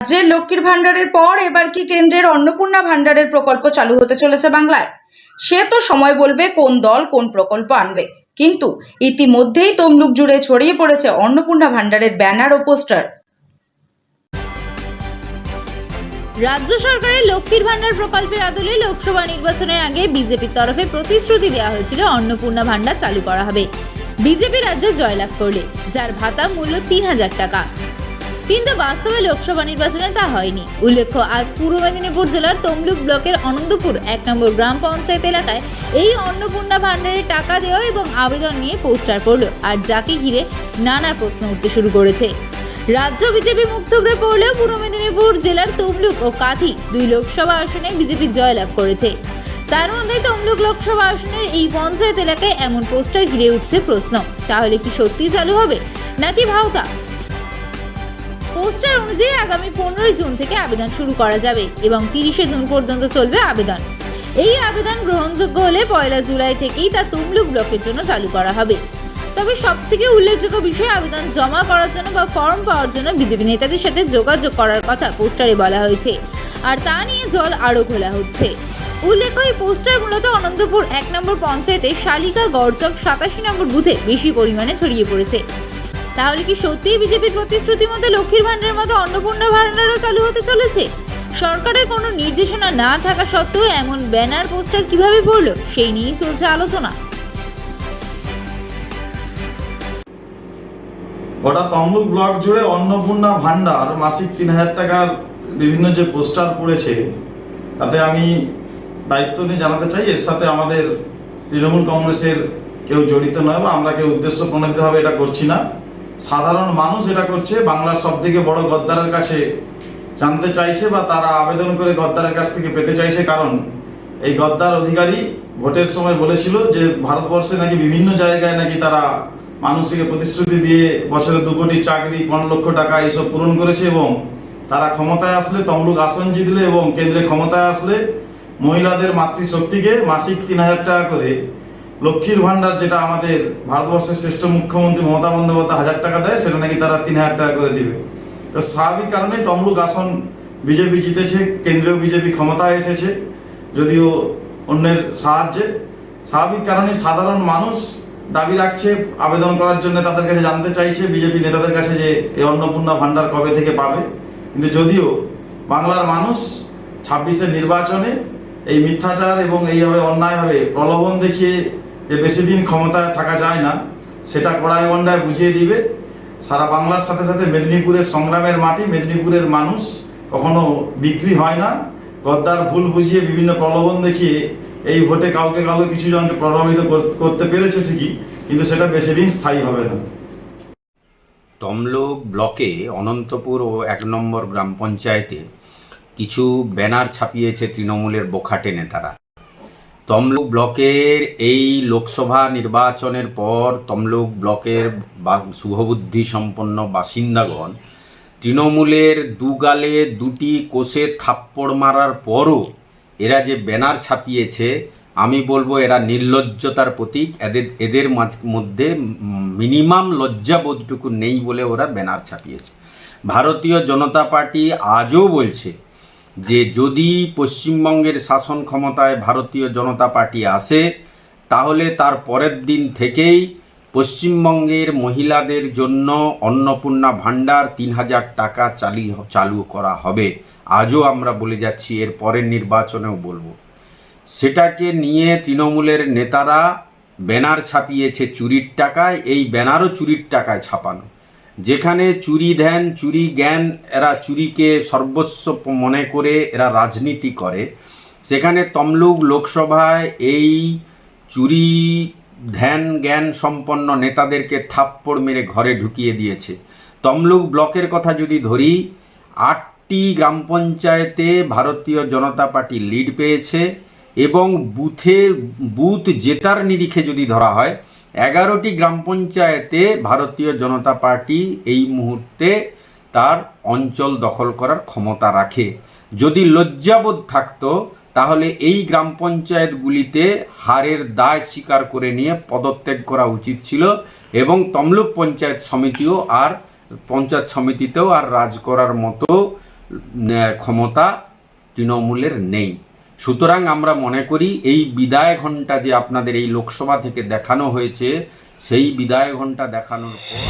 রাজ্যের লক্ষ্মীর ভাণ্ডারের পর এবার কি কেন্দ্রের অন্নপূর্ণা ভাণ্ডারের প্রকল্প চালু হতে চলেছে বাংলায়? সে তো সময় বলবে কোন দল কোন প্রকল্প আনবে। কিন্তু ইতিমধ্যেই তমলুক জুড়ে ছড়িয়ে পড়েছে অন্নপূর্ণা ভাণ্ডারের ব্যানার ও পোস্টার। রাজ্য সরকারের লক্ষ্মীর ভাণ্ডার প্রকল্পের আদলে লোকসভা নির্বাচনের আগে বিজেপির তরফে প্রতিশ্রুতি দেওয়া হয়েছিল, অন্নপূর্ণা ভাণ্ডার চালু করা হবে। বিজেপি রাজ্য জয়লাভ করলে, যার ভাতা মূল্য তিন হাজার টাকা। কিন্তু বাস্তবে লোকসভা নির্বাচনে তা হয়নি। উল্লেখ্য, আজ পূর্ব মেদিনীপুর জেলার তমলুক ব্লকের অনন্তপুর এক নম্বর গ্রাম পঞ্চায়েত এলাকায় এই অন্নপূর্ণা ভাণ্ডারের টাকা দেওয়া এবং আবেদন নিয়ে পোস্টার পড়ল আর যাকে ঘিরে নানা প্রশ্ন উঠতে শুরু করেছে। রাজ্য বিজেপি মুক্তব্রে পড়লেও পূর্ব মেদিনীপুর জেলার তমলুক ও কাঁথি দুই লোকসভা আসনে বিজেপি জয়লাভ করেছে। তার মধ্যে তমলুক লোকসভা আসনের এই পঞ্চায়েত এলাকায় এমন পোস্টার ঘিরে উঠছে প্রশ্ন। তাহলে কি সত্যি চালু হবে, নাকি ভাওতা? পোস্টার অনুযায়ী আগামী পনেরোই জুন থেকে আবেদন শুরু করা যাবে এবং তিরিশে জুন পর্যন্ত চলবে আবেদন। এই আবেদন গ্রহণযোগ্য হলে পয়লা জুলাই থেকেই তা তুমলুক ব্লকের জন্য চালু করা হবে। তবে সব থেকে উল্লেখযোগ্য বিষয় আবেদন জমা করার জন্য বা ফর্ম পাওয়ার জন্য বিজেপি নেতাদের সাথে যোগাযোগ করার কথা পোস্টারে বলা হয়েছে। আর তা নিয়ে জল আরও খোলা হচ্ছে। উল্লেখ্য, এই পোস্টার মূলত অনন্তপুর এক নম্বর পঞ্চায়েতে শালিকা গড়চক সাতাশি নম্বর বুথে বেশি পরিমাণে ছড়িয়ে পড়েছে। তাহলে কি সত্যিই বিজেপির প্রতিশ্রুতি মতো লক্ষ্মীর ভাণ্ডারের মতো অন্নপূর্ণা ভাণ্ডারও চালু হতে চলেছে? সরকারের কোনো নির্দেশনা না থাকা সত্ত্বেও এমন ব্যানার, পোস্টার কীভাবে পড়ল, সেই নিয়েই চলছে আলোচনা। গোটা তমলুক ব্লক জুড়ে অন্নপূর্ণা ভান্ডার মাসিক তিন হাজার টাকার বিভিন্ন যে পোস্টার পড়েছে, তাতে আমি দায়িত্ব নিয়ে জানাতে চাই, এর সাথে আমাদের তৃণমূল কংগ্রেসের কেউ জড়িত নয় বা আমরা কেউ উদ্দেশ্য প্রণোদিতভাবে এটা করছি না। সাধারণ মানুষ এটা করছে, বাংলার সব থেকে বড় গদ্দারের কাছে জানতে চাইছে বা তারা আবেদন করে গদ্দারের কাছ থেকে পেতে চাইছে কারণ এই গদ্দার অধিকারী ভোটের সময় বলেছিল যে ভারতবর্ষে নাকি বিভিন্ন জায়গায় নাকি তারা মানুষকে প্রতিশ্রুতি দিয়ে বছরে দু কোটি চাকরি, পনেরো লক্ষ টাকা এইসব পূরণ করেছে এবং তারা ক্ষমতায় আসলে তমলুক আসন জিতলে এবং কেন্দ্রে ক্ষমতায় আসলে মহিলাদের মাতৃশক্তিকে মাসিক তিন হাজার টাকা করে লক্ষ্মীর ভাণ্ডার যেটা আমাদের ভারতবর্ষের শ্রেষ্ঠ মুখ্যমন্ত্রী মমতা বন্দ্যোপাধ্যায় হাজার টাকা দেয়, সেটা নাকি তারা তিন হাজার টাকা করে দিবে। তো স্বাভাবিক কারণে তমলুক আসন বিজেপি জিতেছে, কেন্দ্রীয় বিজেপি ক্ষমতায় এসেছে, যদিও অন্যের সাহায্যে। স্বাভাবিক কারণে সাধারণ মানুষ দাবি রাখছে, আবেদন করার জন্য তাদের কাছে জানতে চাইছে, বিজেপি নেতাদের কাছে যে এই অন্নপূর্ণা ভাণ্ডার কবে থেকে পাবে। কিন্তু যদিও বাংলার মানুষ ছাব্বিশের নির্বাচনে এই মিথ্যাচার এবং এইভাবে অন্যায়ভাবে প্রলোভন দেখিয়ে যে বেশি দিন ক্ষমতায় থাকা যায় না, সেটা কড়াই গন্ডায় বুঝিয়ে দিবে। সারা বাংলার সাথে সাথে মেদিনীপুরের সংগ্রামের মাটি, মেদিনীপুরের মানুষ কখনো বিক্রি হয় না। গদ্দার ভুল বুঝিয়ে বিভিন্ন প্রলোভন দেখিয়ে এই ভোটে কাউকে কাউকে কিছু জনকে প্রভাবিত করতে পেরেছে ঠিকই, কিন্তু সেটা বেশি দিন স্থায়ী হবে না। তমলুক ব্লকে অনন্তপুর ও এক নম্বর গ্রাম পঞ্চায়েতে কিছু ব্যানার ছাপিয়েছে তৃণমূলের বোখাটে নেতারা। তমলুক ব্লকের এই লোকসভা নির্বাচনের পর তমলুক ব্লকের শুভবুদ্ধি সম্পন্ন বাসিন্দাগণ তৃণমূলের দুগালে দুটি কোষে থাপ্পড় মারার পরও এরা যে ব্যানার ছাপিয়েছে, আমি বলব এরা নির্লজ্জতার প্রতীক। এদের এদের মধ্যে মিনিমাম লজ্জাবোধটুকু নেই বলে ওরা ব্যানার ছাপিয়েছে। ভারতীয় জনতা পার্টি আজও বলছে যে যদি পশ্চিমবঙ্গের শাসন ক্ষমতায় ভারতীয় জনতা পার্টি আসে, তাহলে তার পরের দিন থেকেই পশ্চিমবঙ্গের মহিলাদের জন্য অন্নপূর্ণা ভাণ্ডার তিন হাজার টাকা চালি, চালু করা হবে। আজও আমরা বলে যাচ্ছি, এর পরের নির্বাচনেও বলব। সেটাকে নিয়ে তৃণমূলের নেতারা ব্যানার ছাপিয়েছে চুরির টাকায়। এই ব্যানারও চুরির টাকায় ছাপানো। যেখানে চুরি ধ্যান, চুরি জ্ঞান, এরা চুরিকে সর্বস্ব মনে করে, এরা রাজনীতি করে। সেখানে তমলুক লোকসভায় এই চুরি ধ্যান, জ্ঞান সম্পন্ন নেতাদেরকে থাপ্পড় মেরে ঘরে ঢুকিয়ে দিয়েছে। তমলুক ব্লকের কথা যদি ধরি, আটটি গ্রাম পঞ্চায়েতে ভারতীয় জনতা পার্টি লিড পেয়েছে এবং বুথে, বুথ জেতার নিরিখে যদি ধরা হয় এগারোটি গ্রাম পঞ্চায়েতে ভারতীয় জনতা পার্টি এই মুহূর্তে তার অঞ্চল দখল করার ক্ষমতা রাখে। যদি লজ্জাবোধ থাকতো, তাহলে এই গ্রাম পঞ্চায়েতগুলিতে হারের দায় স্বীকার করে নিয়ে পদত্যাগ করা উচিত ছিল এবং তমলুক পঞ্চায়েত সমিতিও আর পঞ্চায়েত সমিতিতেও আর রাজ করার মতো ক্ষমতা তৃণমূলের নেই। সুতরাং আমরা মনে করি এই বিদায় ঘণ্টা যে আপনাদের এই লোকসভা থেকে দেখানো হয়েছে, সেই বিদায় ঘণ্টা দেখানোর পর